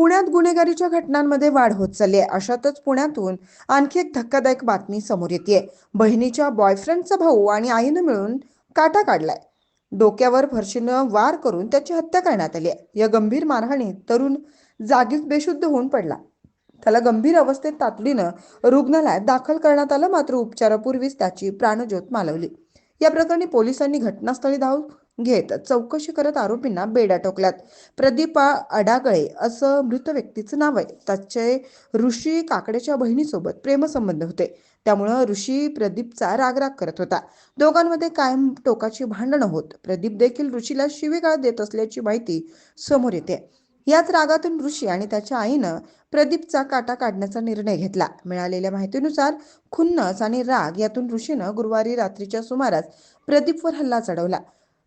पुण्यात गुन्हेगारीच्या घटनांमध्ये वाढ होत चालली आहे. अशातच पुण्यातून आणखी एक धक्कादायक बातमी समोर येते बहिणीच्या बॉयफ्रेंडचा भाऊ आणि आईनं मिळून काटा काढलाय. डोक्यावर फरशीनं वार करून त्याची हत्या करण्यात आली आहे. या गंभीर मारहाणीत तरुण जागीच बेशुद्ध होऊन पडला. त्याला गंभीर अवस्थेत तातडीनं रुग्णालयात दाखल करण्यात आलं. मात्र उपचारापूर्वीच त्याची प्राणज्योत मालवली. या प्रकरणी पोलिसांनी घटनास्थळी धाव घेत चौकशी करत आरोपींना बेड्या टोकल्यात प्रदीपा अडागळे असं मृत व्यक्तीचं नाव आहे. त्याचे ऋषी काकडेच्या बहिणीसोबत प्रेमसंबंध होते. त्यामुळं ऋषी प्रदीपचा रागराग करत होता. दोघांमध्ये कायम टोकाची भांडणं होत. प्रदीप देखील ऋषीला शिवीगाळ देत असल्याची माहिती समोर येते. याच रागातून ऋषी आणि त्याच्या आईनं प्रदीपचा काटा काढण्याचा निर्णय घेतला. मिळालेल्या माहितीनुसार खुन्नस आणि राग यातून ऋषीनं गुरुवारी रात्रीच्या सुमारास प्रदीपवर हल्ला चढवला.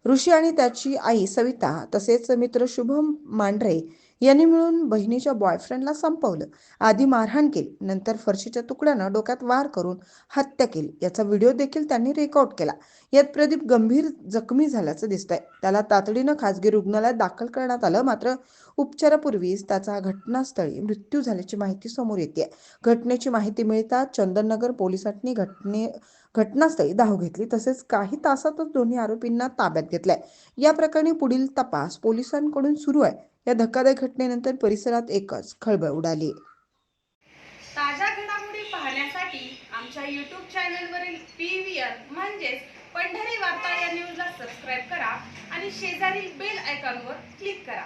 ऋषी आणि त्याची आई सविता तसेच मित्र शुभम मांढरे यांनी मिळून बहिणीच्या बॉयफ्रेंडला संपवलं. आधी मारहाण केली नंतर फरशीच्या तुकड्यानं डोक्यात वार करून हत्या केली. याचा व्हिडिओ देखील त्यांनी रेकॉर्ड केला. यात प्रदीप गंभीर जखमी झाल्याचं दिसतंय. त्याला तातडीनं खासगी रुग्णालयात दाखल करण्यात आलं. मात्र उपचारापूर्वीच त्याचा घटनास्थळी मृत्यू झाल्याची माहिती समोर येते घटनेची माहिती मिळताच चंदननगर पोलिसांनी घटने घटनास्थळी धाव घेतली. तसेच काही तासातच दोन्ही आरोपींना ताब्यात घेतलाय. या प्रकरणी पुढील तपास पोलिसांकडून सुरू आहे. या धक्कादायक घटनेनंतर परिसरात एकच खळबळ उडाली. ताज्या घडामोडी पाहण्यासाठी आमच्या यूट्यूब चॅनलवरील पी व्ही आर म्हणजेच पंढरी वार्ता या न्यूजला सबस्क्राईब करा आणि शेजारील बेल आयकॉनवर क्लिक करा.